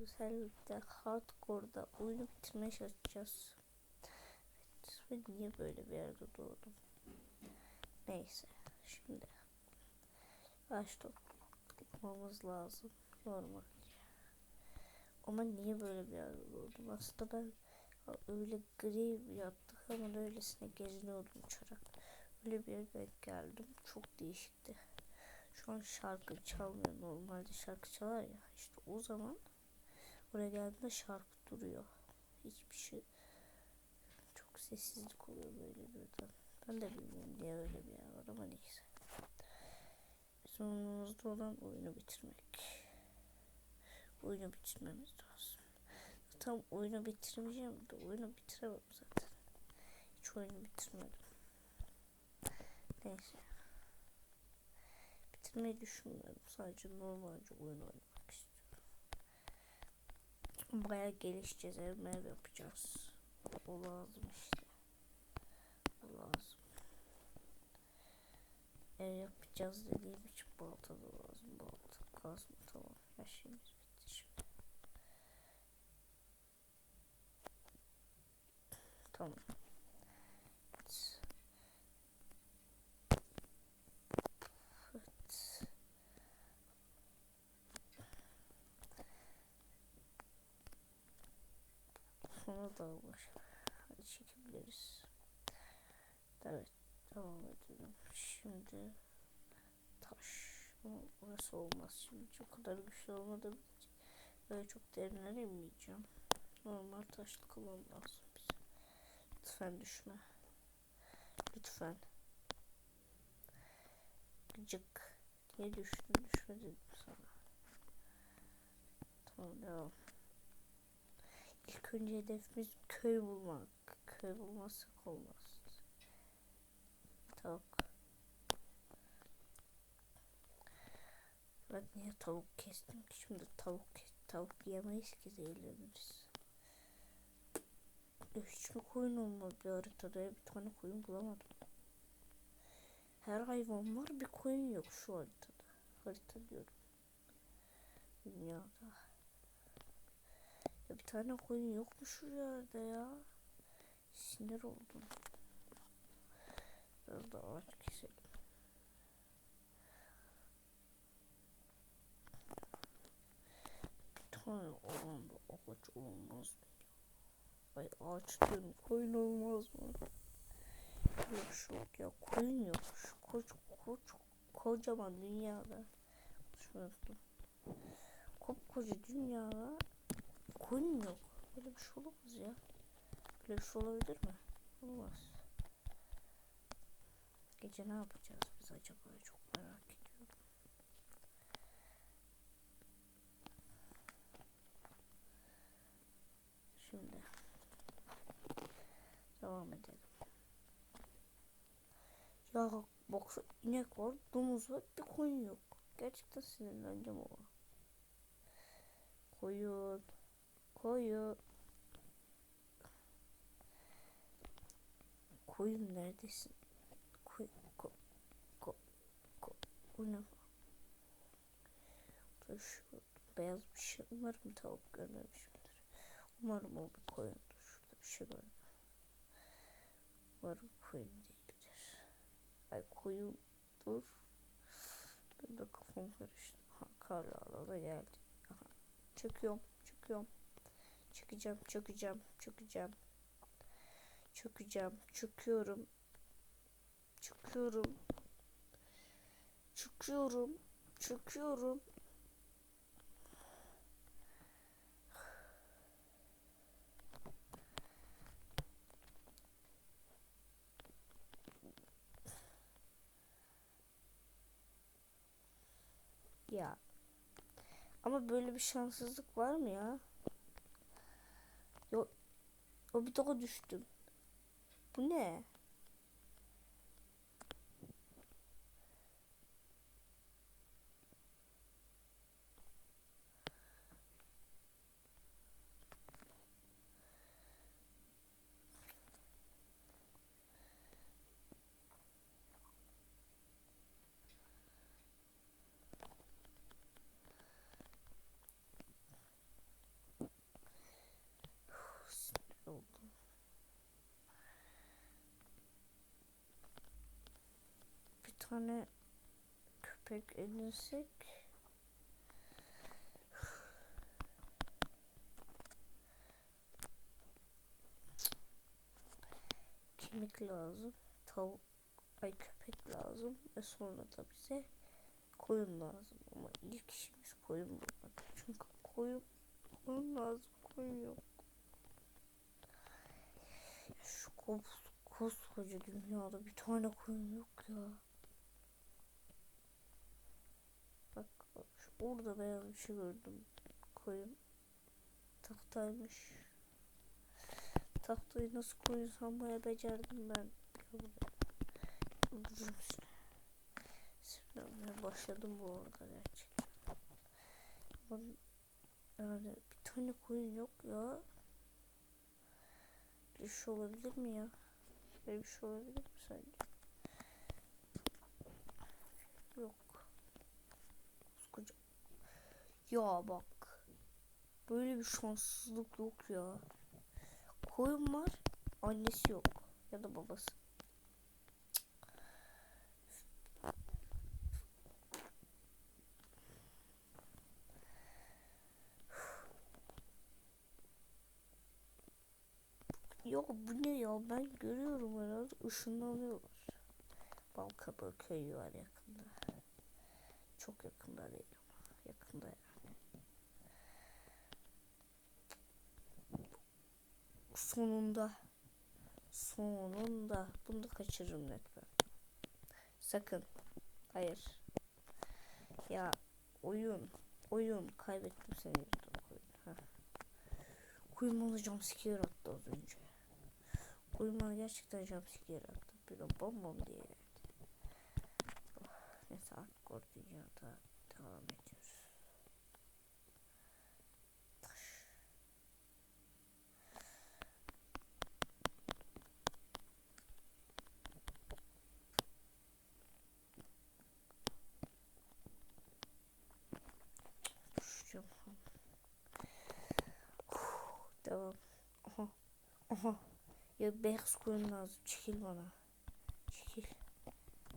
özellikle hardcore'da oyunu bitirmeye çalışacağız. Evet, ve niye böyle bir yerde doğdum? Neyse, şimdi ağaç toplamamız lazım. Normal. Ama niye böyle bir yerde doğdum? Aslında ben öyle gri yaptık ama öylesine geziniyordum uçarak. Öyle bir yere geldim. Çok değişikti. Şu an şarkı çalmıyor. Normalde şarkı çalar ya. İşte o zaman oraya geldiğinde şarkı duruyor. Hiçbir şey çok sessizlik oluyor böyle birden. Ben de bilmiyorum niye öyle bir yer var ama neyse. Sonumuzda olan oyunu bitirmek. Oyunu bitirmemiz lazım. Tam oyunu bitirmeyeceğim de oyunu bitiremem zaten. Hiç oyunu bitirmedim. Neyse. Bitirmeyi düşünmüyorum. Sadece normalce oyun oynamak. Baya gelişeceğiz. Ev mev yapacağız. O lazım işte. O lazım. Ev yapacağız dediğim için balta da lazım. Balta, kazma tamam. Her şeyimiz bitti şimdi. Tamam. Evet. Var. Hadi çekebiliriz. Evet. Devam edelim. Şimdi taş. Burası olmaz. Şimdi çok kadar güçlü olmadığım için böyle çok derinlere inmeyeceğim. Normal taşlı kıvam lazım bize. Lütfen düşme. Lütfen. Gıcık. Niye düştün? Düşme dedim sana. Tamam devam. İlk önce hedefimiz köy bulmak. Köy bulmazsak olmaz. Tavuk. Ben niye tavuk kestim ki? Şimdi tavuk tavuk yemeyiz ki zehirleniriz. Hiç mi koyun olmadı haritada? Bir tane koyun bulamadım. Her hayvan var bir koyun yok şu haritada. Harita diyorum. Dünyada. Tane koyun yok mu şu yerde ya? Sinir oldum. Biraz da ağaç keselim. Bir tane oranda ağaç olmaz mı? Ay ağaç diyorum koyun olmaz mı? Yok şu yok ya koyun yok. Şu koç, koç, kocaman dünyada. Şunu unuttum. Kopkoca dünyada koyun yok. Böyle bir şey olamaz ya. Böyle bir şey olabilir mi? Olmaz. Gece ne yapacağız biz acaba? Çok merak ediyorum. Şimdi devam edelim. Ya şu inek var, domuz var, bir koyun yok. Gerçekten sinirleneceğim ama. Koyun. Koyun. Koyun neredesin? Koy, ko, ko, ko, bu ne? Dur şu beyaz bir şey. Umarım tavuk görmemişimdir. Umarım o bir koyundur. Şurada bir şey gördüm. Umarım koyun değildir. Ay koyun dur. Ben de kafam karıştı. Ha, karla alana geldi. Aha. Çöküyorum, çöküyorum. Çökeceğim, çökeceğim, çökeceğim. Çökeceğim, çöküyorum. Çöküyorum. Çöküyorum, çöküyorum. Ya. Ama böyle bir şanssızlık var mı ya? Yo, o bir daha düştüm. Bu ne? Tane köpek edinsek kemik lazım. Tavuk ay köpek lazım ve sonra da bize koyun lazım. Ama ilk işimiz koyun bulmak. Çünkü koyun, koyun lazım. Koyun yok. Şu kos, koskoca dünyada bir tane koyun yok ya. Bak, bak şu orada beyaz bir şey gördüm. Koyun tahtaymış. Tahtayı nasıl koyun sanmaya becerdim ben. Öldürürüm seni. Sinirlenmeye başladım bu arada gerçekten. Yani bir tane koyun yok ya. Bir şey olabilir mi ya? Böyle bir şey olabilir mi sence? Yok. Koskoca. Ya bak. Böyle bir şanssızlık yok ya. Koyun var. Annesi yok. Ya da babası. Ya bu ne ya ben görüyorum herhalde ışınlanıyorlar. Balkabağı köyü var yakında. Çok yakında değil ama yakında yani. Sonunda. Sonunda. Bunu da kaçırırım net. Sakın. Hayır. Ya oyun. Oyun. Kaybettim seni yüzünden oyun. Kuyumalı jumpscare attı az önce. Kuyumalı gerçekten jumpscare attı. Bir de bom bom diye geldi. Oh, neyse artık ortaya da devam ediyoruz. Düşeceğim. Devam. Aha. Aha. Ya beyaz koyun lazım. Çekil bana. Çekil.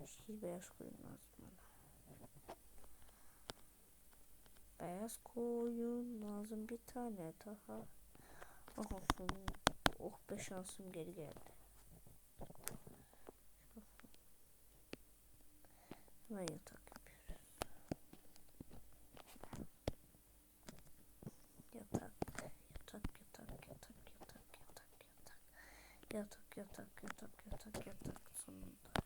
Çekil beyaz koyun lazım bana. Beyaz koyun lazım bir tane daha. Aha. Oh be şansım geri geldi. Hemen yatak yapıyoruz. Yatak. Yatak, yatak, yatak, yatak, yatak, yatak. Yatak, yatak, yatak, yatak, yatak. Sonunda yatak.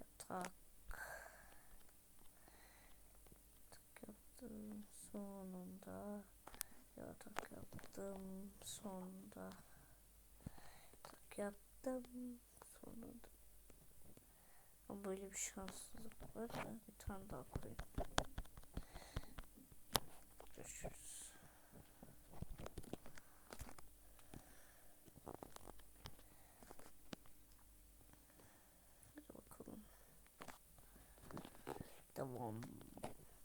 Yatak. Yatak yaptım sonunda. Yatak yaptım sonunda. Yatak yaptım sonunda. Ama böyle bir şanssızlık var. Bir tane daha koyayım. Görüşürüz. Hadi bakalım. Devam.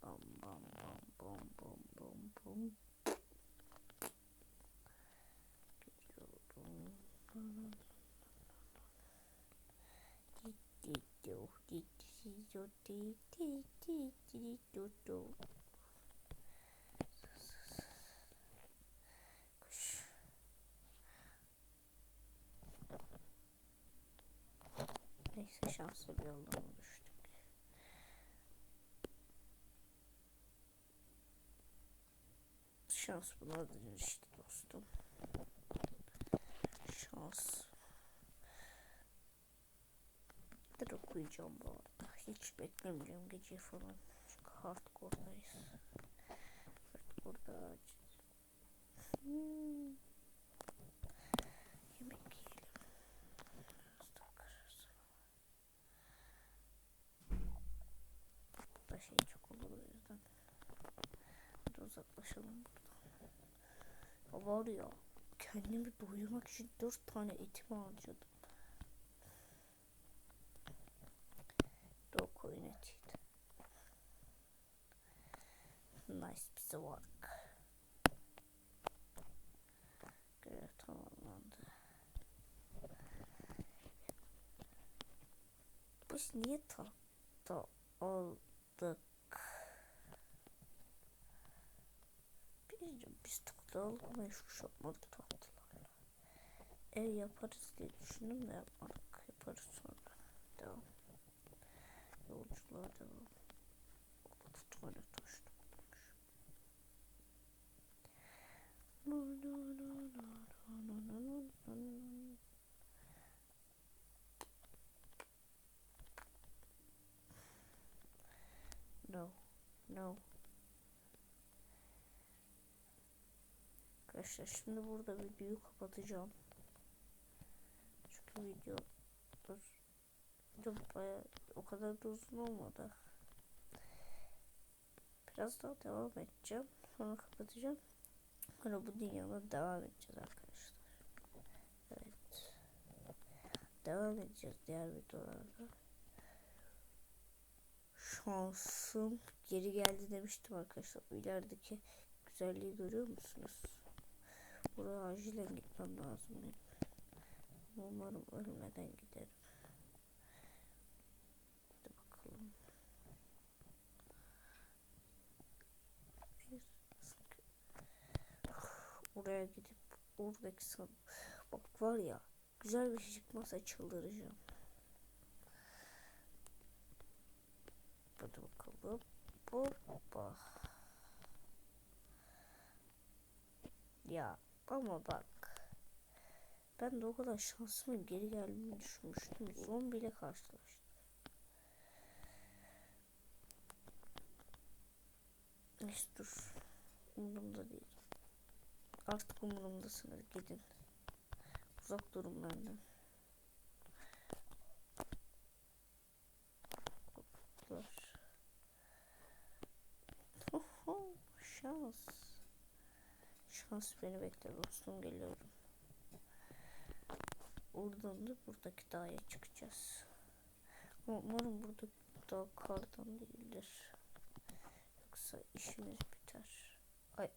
Bam bam bam bam bam bam bam. Geliyorum. do di di do di di di di do do. Kuş. Şanslı bir yoldan oluştuk. Şans buna işte dostum. Şans. Dur okuyacağım bu arada. Hiç beklemeyeceğim gece falan. Çünkü hardcore'dayız. Hardcore'da hmm. uzaklaşalım buradan. Ya var ya kendimi doyurmak için dört tane etimi harcadım. Dok oyun etiydi. Nice piece work. Görev tamamlandı. Bu niye tahta aldık? Biz, biz tahta almayı şu yapmadık tahtalarla. Ev yaparız diye düşündüm de yapmadık. Yaparız sonra. Devam. Arkadaşlar şimdi burada videoyu kapatacağım. Çünkü video dur. Video baya o kadar da uzun olmadı. Biraz daha devam edeceğim. Sonra kapatacağım. Sonra bu dünyada devam edeceğiz arkadaşlar. Evet. Devam edeceğiz diğer videolarda. Şansım geri geldi demiştim arkadaşlar. İlerideki güzelliği görüyor musunuz? Buraya acilen gitmem lazım. Umarım ölmeden giderim. Hadi bakalım. Bir Oraya gidip oradaki san bak var ya güzel bir şey çıkmazsa çıldıracağım. Hadi bakalım. Hoppa. Ya ama bak. Ben de o kadar şansımın geri geldiğini düşünmüştüm. Zombiyle karşılaştım. Neyse dur. Umurumda değil. Artık umurumdasınız. Gidin. Uzak durun benden. Şans. Şans beni bekle dostum geliyorum. Oradan da buradaki dağa çıkacağız. Umarım burada dağ kardan değildir. Yoksa işimiz biter. Ay.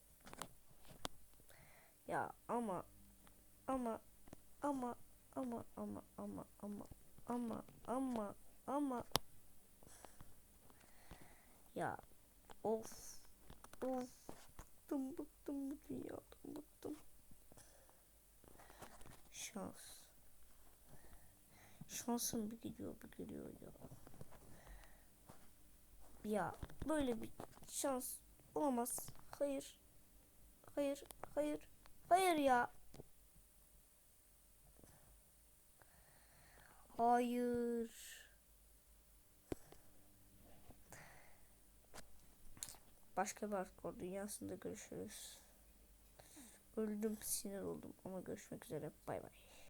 Ya ama ama ama ama ama ama ama ama ama ama ya of of bıktım bıktım bu dünyadan bıktım. Şans. Şansım bir gidiyor bir geliyor ya. Ya böyle bir şans olamaz. Hayır. Hayır. Hayır. Hayır ya. Hayır. Başka bir hardcore dünyasında görüşürüz. Öldüm sinir oldum ama görüşmek üzere bay bay.